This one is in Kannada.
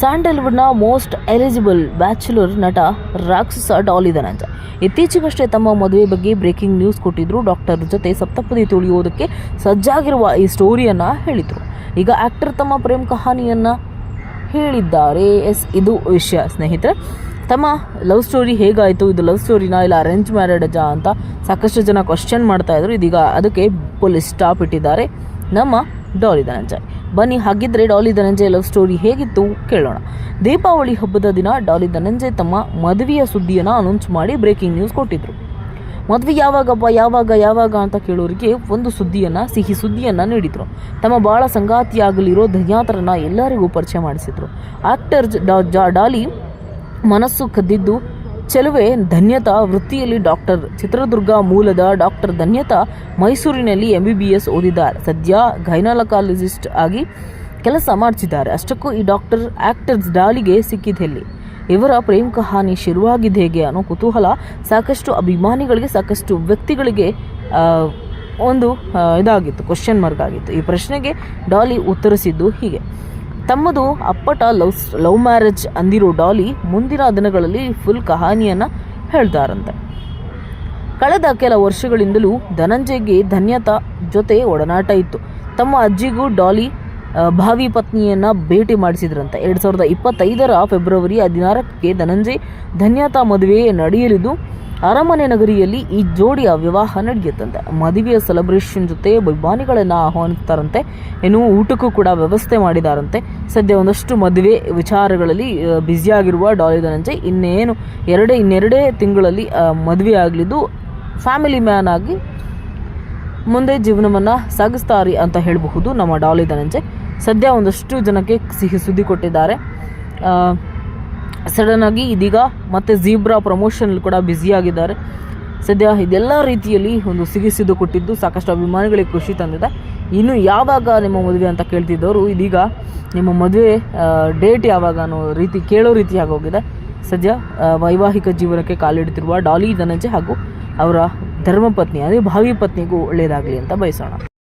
ಸ್ಯಾಂಡಲ್ವುಡ್ನ ಮೋಸ್ಟ್ ಎಲಿಜಿಬಲ್ ಬ್ಯಾಚುಲರ್ ನಟ ರಾಕ್ಷಸ ಡಾಲ್ ಧನಂಜಯ್. ಇತ್ತೀಚೆಗಷ್ಟೇ ತಮ್ಮ ಮದುವೆ ಬಗ್ಗೆ ಬ್ರೇಕಿಂಗ್ ನ್ಯೂಸ್ ಕೊಟ್ಟಿದ್ರು. ಡಾಕ್ಟರ್ ಜೊತೆ ಸಪ್ತಪದಿ ತುಳಿಯುವುದಕ್ಕೆ ಸಜ್ಜಾಗಿರುವ ಈ ಸ್ಟೋರಿಯನ್ನ ಹೇಳಿದ್ರು. ಈಗ ಆಕ್ಟರ್ ತಮ್ಮ ಪ್ರೇಮ್ ಕಹಾನಿಯನ್ನ ಹೇಳಿದ್ದಾರೆ. ಎಸ್, ಇದು ವಿಷಯ. ಸ್ನೇಹಿತರೆ, ತಮ್ಮ ಲವ್ ಸ್ಟೋರಿ ಹೇಗಾಯಿತು? ಇದು ಲವ್ ಸ್ಟೋರಿನ ಇಲ್ಲ ಅರೇಂಜ್ ಮ್ಯಾರೇಜ ಅಂತ ಸಾಕಷ್ಟು ಜನ ಕ್ವಶನ್ ಮಾಡ್ತಾ ಇದ್ರು. ಇದೀಗ ಅದಕ್ಕೆ ಪೊಲೀಸ್ ಸ್ಟಾಪ್ ಇಟ್ಟಿದ್ದಾರೆ ನಮ್ಮ ಡಾಲಿ ಧನಂಜಯ್. ಬನ್ನಿ, ಹಾಗಿದ್ರೆ ಡಾಲಿ ಧನಂಜಯ ಲವ್ ಸ್ಟೋರಿ ಹೇಗಿತ್ತು ಕೇಳೋಣ. ದೀಪಾವಳಿ ಹಬ್ಬದ ದಿನ ಡಾಲಿ ಧನಂಜಯ್ ತಮ್ಮ ಮದುವೆಯ ಸುದ್ದಿಯನ್ನು ಅನೌನ್ಸ್ ಮಾಡಿ ಬ್ರೇಕಿಂಗ್ ನ್ಯೂಸ್ ಕೊಟ್ಟಿದ್ರು. ಮದುವೆ ಯಾವಾಗಪ್ಪ ಯಾವಾಗ ಯಾವಾಗ ಅಂತ ಕೇಳೋರಿಗೆ ಒಂದು ಸುದ್ದಿಯನ್ನು, ಸಿಹಿ ಸುದ್ದಿಯನ್ನು ನೀಡಿದರು. ತಮ್ಮ ಬಾಳ ಸಂಗಾತಿಯಾಗಲಿರೋ ಧನ್ಯಾತರನ್ನ ಎಲ್ಲರಿಗೂ ಪರಿಚಯ ಮಾಡಿಸಿದ್ರು. ಆಕ್ಟರ್ ಡಾಲಿ ಮನಸ್ಸು ಕದ್ದಿದ್ದು ಚೆಲುವೆ ಧನ್ಯತಾ ವೃತ್ತಿಯಲ್ಲಿ ಡಾಕ್ಟರ್ ಚಿತ್ರದುರ್ಗ ಮೂಲದ ಡಾಕ್ಟರ್ ಧನ್ಯತಾ ಮೈಸೂರಿನಲ್ಲಿ ಎಂ ಬಿ ಬಿ ಎಸ್ ಓದಿದ್ದಾರೆ. ಸದ್ಯ ಗೈನಾಲಕಾಲಜಿಸ್ಟ್ ಆಗಿ ಕೆಲಸ ಮಾಡ್ತಿದ್ದಾರೆ. ಅಷ್ಟಕ್ಕೂ ಈ ಡಾಕ್ಟರ್ ಆಕ್ಟರ್ಸ್ ಡಾಲಿಗೆ ಸಿಕ್ಕಿದ್ದೆಲ್ಲಿ ಇವರ ಪ್ರೇಮ ಕಹಾನಿ ಶುರುವಾಗಿದೆ ಹೇಗೆ ಅನ್ನೋ ಕುತೂಹಲ ಸಾಕಷ್ಟು ಅಭಿಮಾನಿಗಳಿಗೆ, ಸಾಕಷ್ಟು ವ್ಯಕ್ತಿಗಳಿಗೆ ಒಂದು ಇದಾಗಿತ್ತು ಕ್ವಶನ್ ಮಾರ್ಕ್ ಆಗಿತ್ತು. ಈ ಪ್ರಶ್ನೆಗೆ ಡಾಲಿ ಉತ್ತರಿಸಿದ್ದು ಹೀಗೆ. ತಮ್ಮದು ಅಪ್ಪಟ ಲವ್ ಲವ್ ಮ್ಯಾರೇಜ್ ಅಂದಿರೋ ಡಾಲಿ ಮುಂದಿನ ದಿನಗಳಲ್ಲಿ ಫುಲ್ ಕಹಾನಿಯನ್ನು ಹೇಳ್ತಾರಂತೆ. ಕಳೆದ ಕೆಲ ವರ್ಷಗಳಿಂದಲೂ ಧನಂಜಯ್ಗೆ ಧನ್ಯತಾ ಜೊತೆ ಒಡನಾಟ ಇತ್ತು. ತಮ್ಮ ಅಜ್ಜಿಗೂ ಡಾಲಿ ಭಾವಿ ಪತ್ನಿಯನ್ನ ಭೇಟಿ ಮಾಡಿಸಿದ್ರಂತೆ. ಎರಡು ಸಾವಿರದ ಇಪ್ಪತ್ತೈದರ ಫೆಬ್ರವರಿ ಹದಿನಾರಕ್ಕೆ ಧನಂಜಯ್ ಧನ್ಯತಾ ಮದುವೆ ನಡೆಯಲಿದ್ದು, ಅರಮನೆ ನಗರಿಯಲ್ಲಿ ಈ ಜೋಡಿಯ ವಿವಾಹ ನಡೆಯುತ್ತಂತೆ. ಮದುವೆಯ ಸೆಲೆಬ್ರೇಷನ್ ಜೊತೆ ಅಭಿಮಾನಿಗಳನ್ನು ಆಹ್ವಾನಿಸ್ತಾರಂತೆ. ಏನು ಊಟಕ್ಕೂ ಕೂಡ ವ್ಯವಸ್ಥೆ ಮಾಡಿದಾರಂತೆ. ಸದ್ಯ ಒಂದಷ್ಟು ಮದುವೆ ವಿಚಾರಗಳಲ್ಲಿ ಬ್ಯುಸಿಯಾಗಿರುವ ಡಾಲಿ ಧನಂಜಯ್ ಇನ್ನೇನು, ಎರಡೇ, ಇನ್ನೆರಡೇ ತಿಂಗಳಲ್ಲಿ ಮದುವೆ ಆಗಲಿದ್ದು ಫ್ಯಾಮಿಲಿ ಮ್ಯಾನ್ ಆಗಿ ಮುಂದೆ ಜೀವನವನ್ನು ಸಾಗಿಸ್ತಾರೆ ಅಂತ ಹೇಳಬಹುದು. ನಮ್ಮ ಡಾಲಿ ಧನಂಜಯ್. ಸದ್ಯ ಒಂದಷ್ಟು ಜನಕ್ಕೆ ಸಿಹಿ ಸುದ್ದಿ ಕೊಟ್ಟಿದ್ದಾರೆ. ಸಡನ್ ಆಗಿ ಇದೀಗ ಮತ್ತೆ ಜೀಬ್ರಾ ಪ್ರಮೋಷನ್ ಕೂಡ ಬ್ಯುಸಿಯಾಗಿದ್ದಾರೆ ಸದ್ಯ ಇದೆಲ್ಲ ರೀತಿಯಲ್ಲಿ ಒಂದು ಸಿಹಿ ಸುದ್ದಿ ಕೊಟ್ಟಿದ್ದು, ಸಾಕಷ್ಟು ಅಭಿಮಾನಿಗಳಿಗೆ ಖುಷಿ ತಂದಿದೆ. ಇನ್ನು ಯಾವಾಗ ನಿಮ್ಮ ಮದುವೆ ಅಂತ ಕೇಳ್ತಿದ್ದವರು, ಇದೀಗ ನಿಮ್ಮ ಮದುವೆ ಡೇಟ್ ಯಾವಾಗ ಅನ್ನೋ ರೀತಿ ಕೇಳೋ ರೀತಿ ಆಗೋಗಿದೆ. ಸದ್ಯ ವೈವಾಹಿಕ ಜೀವನಕ್ಕೆ ಕಾಲಿಡುತ್ತಿರುವ ಡಾಲಿ ಧನಂಜಯ್ ಹಾಗೂ ಅವರ ಧರ್ಮಪತ್ನಿ ಅದೇ ಭಾವಿ ಪತ್ನಿಗೂ ಒಳ್ಳೆಯದಾಗಲಿ ಅಂತ ಬಯಸೋಣ.